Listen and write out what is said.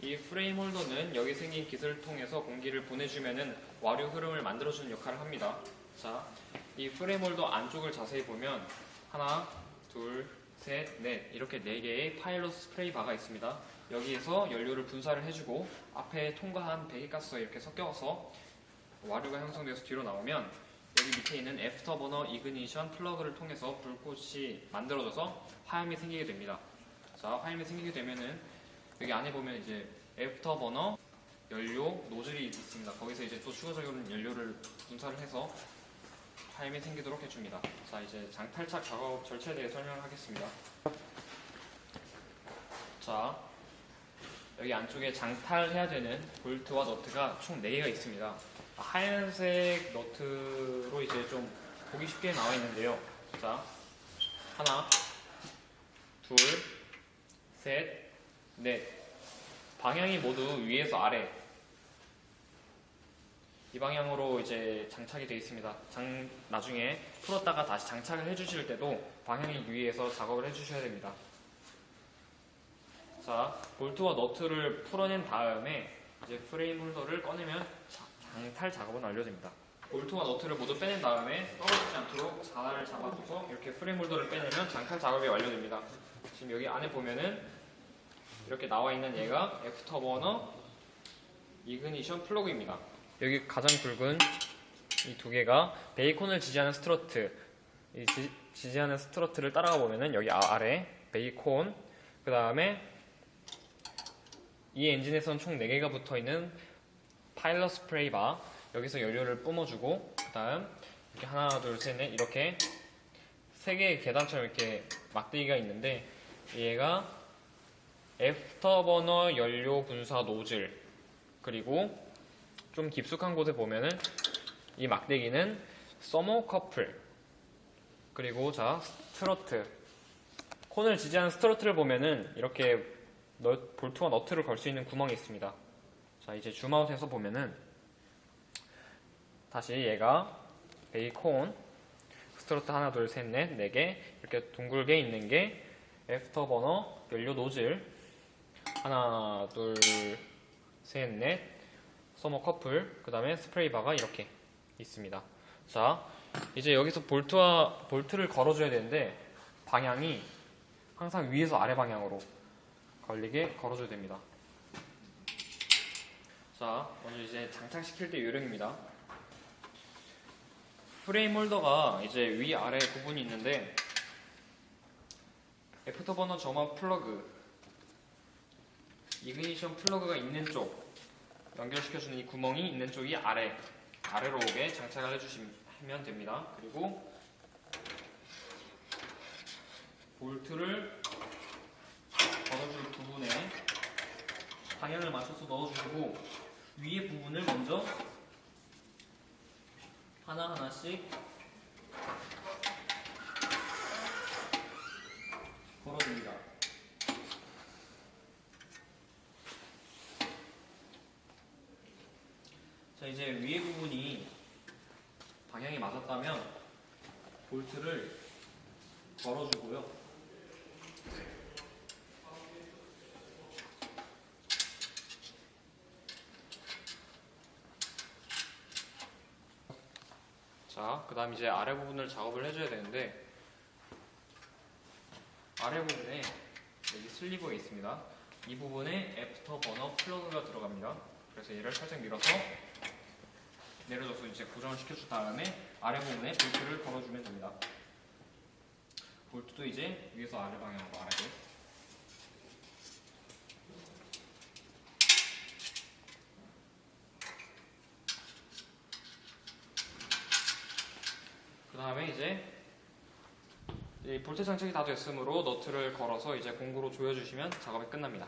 이 프레임 홀더는 여기 생긴 기술을 통해서 공기를 보내주면은 와류 흐름을 만들어주는 역할을 합니다. 자, 이 프레임 홀더 안쪽을 자세히 보면 하나, 둘, 셋, 넷 이렇게 네 개의 파일럿 스프레이 바가 있습니다. 여기에서 연료를 분사를 해주고 앞에 통과한 배기가스가 이렇게 섞여서 와류가 형성돼서 뒤로 나오면 여기 밑에 있는 애프터버너 이그니션 플러그를 통해서 불꽃이 만들어져서 화염이 생기게 됩니다. 자, 화염이 생기게 되면은 여기 안에 보면 이제 애프터버너 연료 노즐이 있습니다. 거기서 이제 또 추가적인 연료를 분사를 해서 화염이 생기도록 해줍니다. 자, 이제 장탈착 작업 절차에 대해 설명을 하겠습니다. 자, 여기 안쪽에 장탈해야 되는 볼트와 너트가 총 4개가 있습니다. 하얀색 너트로 이제 좀 보기 쉽게 나와 있는데요. 자, 하나, 둘, 셋, 넷. 방향이 모두 위에서 아래. 이 방향으로 이제 장착이 되어 있습니다. 장, 나중에 풀었다가 다시 장착을 해주실 때도 방향이 위에서 작업을 해주셔야 됩니다. 자, 볼트와 너트를 풀어낸 다음에 이제 프레임 홀더를 꺼내면 자- 장탈 작업은 완료됩니다. 볼트와 너트를 모두 빼낸 다음에 떨어지지 않도록 자를 잡아줘서 이렇게 프레임 홀더를 빼내면 장탈 작업이 완료됩니다. 지금 여기 안에 보면은 이렇게 나와 있는 얘가 애프터버너 이그니션 플러그입니다. 여기 가장 굵은 이 두 개가 베이콘을 지지하는 스트러트. 이 지, 지지하는 스트러트를 따라가 보면은 여기 아- 아래 베이콘, 그 다음에 이 엔진에선 총 4개가 붙어 있는 파일럿 스프레이 바. 여기서 연료를 뿜어주고, 그 다음 이렇게 하나, 둘, 셋, 넷 이렇게 세 개의 계단처럼 이렇게 막대기가 있는데 얘가 애프터버너 연료 분사 노즐. 그리고 좀 깊숙한 곳에 보면은 이 막대기는 서머 커플. 그리고 자 스트러트. 콘을 지지하는 스트러트를 보면은 이렇게 너- 볼트와 너트를 걸 수 있는 구멍이 있습니다. 자 이제 줌아웃해서 보면은 다시 얘가 베이콘 스트러트 하나 둘 셋 넷 네 개 이렇게 둥글게 있는 게 애프터버너 연료 노즐 하나 둘 셋 넷 서머 커플 그 다음에 스프레이 바가 이렇게 있습니다. 자 이제 여기서 볼트와 볼트를 걸어줘야 되는데 방향이 항상 위에서 아래 방향으로 걸리게 걸어줘야 됩니다. 자 먼저 이제 장착시킬 때 요령입니다. 프레임 홀더가 이제 위 아래 부분이 있는데 애프터버너 점화 플러그 이그니션 플러그가 있는 쪽 연결시켜주는 이 구멍이 있는 쪽이 아래 아래로 오게 장착을 해주시면 됩니다. 그리고 볼트를 걸어줄 부분에 방향을 맞춰서 넣어주시고 위에 부분을 먼저 하나 하나씩 걸어줍니다. 자 이제 위에 부분이 방향이 맞았다면 볼트를 걸어주고요. 자, 그 다음 이제 아래 부분을 작업을 해줘야 되는데 아래 부분에 여기 슬리버가 있습니다. 이 부분에 애프터 버너 플러그가 들어갑니다. 그래서 얘를 살짝 밀어서 내려줘서 이제 고정을 시켜준 다음에 아래 부분에 볼트를 걸어주면 됩니다. 볼트도 이제 위에서 아래 방향으로 아래로 그 다음에 이제 이 볼트 장착이 다 됐으므로 너트를 걸어서 이제 공구로 조여주시면 작업이 끝납니다.